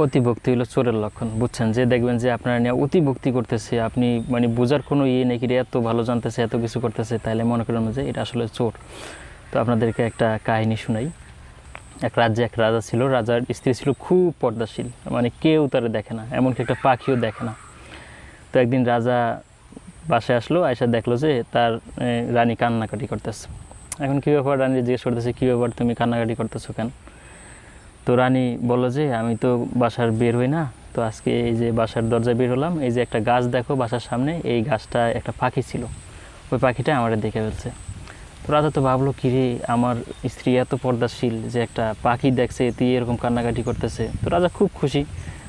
অতিভক্তি হলো চোরের লক্ষণ, বুঝছেন? যে দেখবেন যে আপনার নিয়ে অতিভক্তি করতেছে, আপনি মানে বোঝার কোনো ইয়ে নাকি এত ভালো জানতেছে, এত কিছু করতেছে তাহলে মনে করেন যে এটা আসলে চোর। তো আপনাদেরকে একটা কাহিনী শোনাই। এক রাজ্যে এক রাজা ছিল, রাজার স্ত্রী ছিল খুব পর্দাশীল মানে কেউ তারে দেখে না, এমনকি একটা পাখিও দেখে না। তো একদিন রাজা বাসায় আসলো আয়সা দেখল যে তার রানী কান্নাকাটি করতেছে। এখন কী ব্যাপার? রানী জিজ্ঞেস করতেছে, কী ব্যাপার? তুমি কান্নাকাটি করতেছো কেন? তো রানী বলল যে, আমি তো বাসার বের হই না। তো আজকে এই যে বাসার দরজায় বের হলাম, এই যে একটা গাছ দেখো বাসার সামনে, এই গাছটা একটা পাখি ছিল। ওই পাখিটা আমার দেখে ফেলছে। তো রাজা তো ভাবলো, কিরে, আমার স্ত্রী এত পর্দাশীল যে একটা পাখি দেখছে, তুই এরকম কান্নাকাটি করতেছে? তো রাজা খুব খুশি।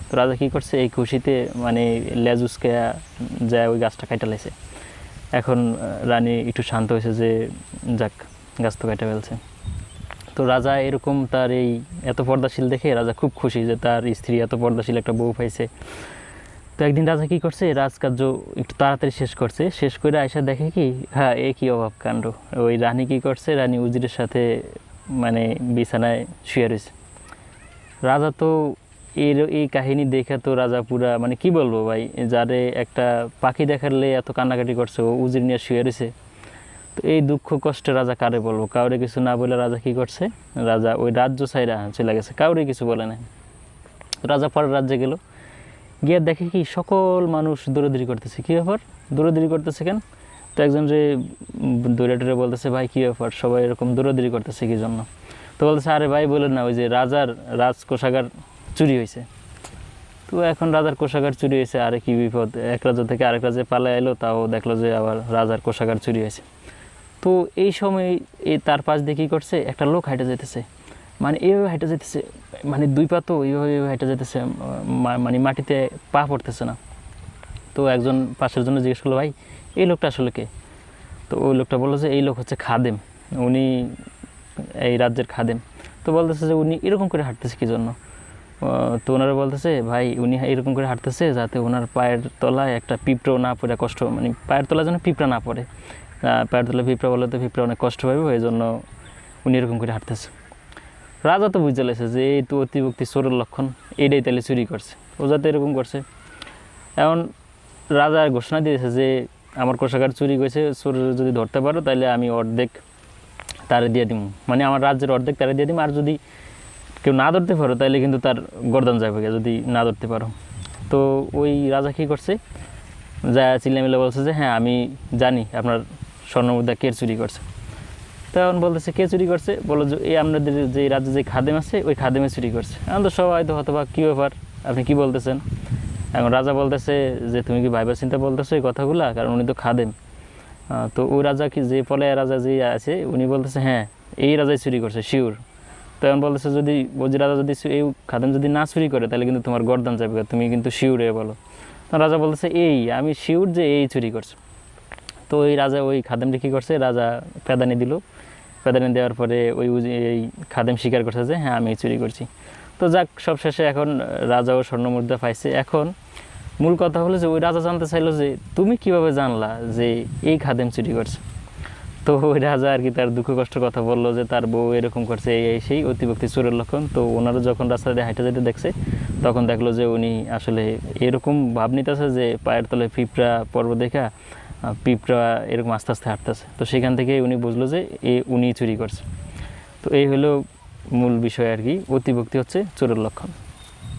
তো রাজা কী করছে, এই খুশিতে মানে লেজুসকে যায় ওই গাছটা কাটা লাইছে। এখন রানী একটু শান্ত হয়েছে যে, যাক, গাছ তো কাটা ফেলছে। তো রাজা এরকম তার এই এত পর্দাশীল দেখে রাজা খুব খুশি যে তার স্ত্রী এত পর্দাশীল একটা বউ পাইছে। তো একদিন রাজা কি করছে? রাজকার্য একটু তাড়াতাড়ি শেষ করছে। শেষ করে আয়সা দেখে কি হ্যাঁ এ কি অভাব কাণ্ড। ওই রানী কি করছে? রানী উজিরের সাথে মানে বিছানায় শুয়ে রয়েছে। রাজা তো এর এই কাহিনী দেখে তো রাজা পুরা মানে কি বলব ভাই? যারে একটা পাখি দেখালে এত কান্নাকাটি করছে, ও উজির নিয়ে শুয়ে রয়েছে। এই দুঃখ কষ্টে রাজা কারে বলব? কাউরে কিছু না বলে রাজা কি করছে? রাজা ওই রাজ্য সাইরা চলে গেছে। কাউরে কিছু বলে না রাজা পরের রাজ্যে গেল। গিয়ে দেখে কি সকল মানুষ দৌড়াদৌড়ি করতেছে। কী ব্যাপার? দৌড়াদৌড়ি করতেছে কেন? তো একজন যে দৌড়ে টরে বলতেছে, ভাই, কী ব্যাপার? সবাই এরকম দৌড়াদৌড়ি করতেছে কি জন্য? তো বলতেছে, আরে ভাই, বলেন না, ওই যে রাজার রাজ কোষাগার চুরি হয়েছে। তো এখন রাজার কোষাগার চুরি হয়েছে। আরে কি বিপদ। এক রাজ্য থেকে আরেক রাজ্যে পালায় এলো তাও দেখল যে আবার রাজার কোষাগার চুরি হয়েছে। তো এই সময় তার পাশ দিয়ে কী করছে? একটা লোক হাইটে যেতেছে মানে এইভাবে হাইটে যেতেছে মানে দুই পা তো এইভাবে হাইটে যেতেছে মানে মাটিতে পা পড়তেছে না। তো একজন পাশের জন্য জিজ্ঞেস করল, ভাই, এই লোকটা আসলে কে? তো ওই লোকটা বলল যে, এই লোক হচ্ছে খাদেম। উনি এই রাজ্যের খাদেম। তো বলতেছে যে, উনি এরকম করে হাঁটতেছে কী জন্য? তো ওনারা বলতেছে, ভাই, উনি এরকম করে হাঁটতেছে যাতে ওনার পায়ের তলায় একটা পিঁপড়ো না পড়ে, কষ্ট মানে পায়ের তলায় যেন পিঁপড়া না পড়ে। পায়ের তলায় পিঁপড়া বলে তো পিঁপড়া অনেক কষ্ট পাবে এই জন্য উনি এরকম করে হাঁটতেছে। রাজা তো বুঝতে লেছে যে এই তো অতিভক্তি চোরের লক্ষণ, এটাই তাহলে চুরি করছে। ও যাতে এরকম করছে। এখন রাজা ঘোষণা দিয়েছে যে আমার কোষাগার চুরি করেছে চোর যদি ধরতে পারো তাহলে আমি অর্ধেক তারে দিয়ে দিব মানে আমার রাজ্যের অর্ধেক তারে দিয়ে দিব আর যদি কেউ না ধরতে পারো তাহলে কিন্তু তার গর্দান যাবে যদি না ধরতে পারো। তো ওই রাজা কী করছে? যা চিল্লামিল্লা বলছে যে হ্যাঁ আমি জানি আপনার স্বর্ণমুদ্রা কে চুরি করছে? তখন বলতেছে, কে চুরি করছে? বলো যে, এই আপনাদের যে রাজ্যে যে খাদেম আছে, ওই খাদেমে চুরি করছে। এখন তো সবাই তো হয়তো বা কী ব্যাপার, আপনি কি বলতেছেন? এখন রাজা বলতেছে যে, তুমি কি ভাইবার চিন্তা বলতেছো এই কথাগুলা? কারণ উনি তো খাদেম। তো ওই রাজা কি, যে ফলে রাজা যে আছে, উনি বলতেছে হ্যাঁ এই রাজাই চুরি করছে শিওর তখন বলতেছে, যদি বজি রাজা যদি এই খাদেম যদি না চুরি করে, তাহলে কিন্তু তোমার গর্দান যাবে। তুমি কিন্তু শিওর এ বলো। তখন রাজা বলতেছে, এই, আমি শিওর যে এই চুরি করছে। তো ওই রাজা ওই খাদেমটা কী করছে, রাজা পেদানি দিল। পেদানি দেওয়ার পরে ওই এই খাদেম স্বীকার করছে যে হ্যাঁ আমি চুরি করছি। তো যাক সব শেষে এখন রাজাও স্বর্ণমুদ্রা পাইছে। এখন মূল কথা হলো যে, ওই রাজা জানতে চাইলো যে, তুমি কীভাবে জানলা যে এই খাদেম চুরি করছে? তো ওই রাজা আর কি তার দুঃখ কষ্ট কথা বলল যে, তার বউ এরকম করছে, এই সেই অতিভক্তি চোরের লক্ষণ। তো ওনারা যখন রাস্তা দিয়ে হাঁটে যেতে দেখছে, তখন দেখল যে, উনি আসলে এরকম ভাব নিতেছে যে, পায়ের তলে পিঁপড়া পর্ব দেখা পিঁপড়া এরকম আস্তে আস্তে হাঁটতেছে। তো সেখান থেকে উনি বুঝলো যে এ উনি চুরি করছে। তো এই হলো মূল বিষয় আর কি। অতিভক্তি হচ্ছে চোরের লক্ষণ।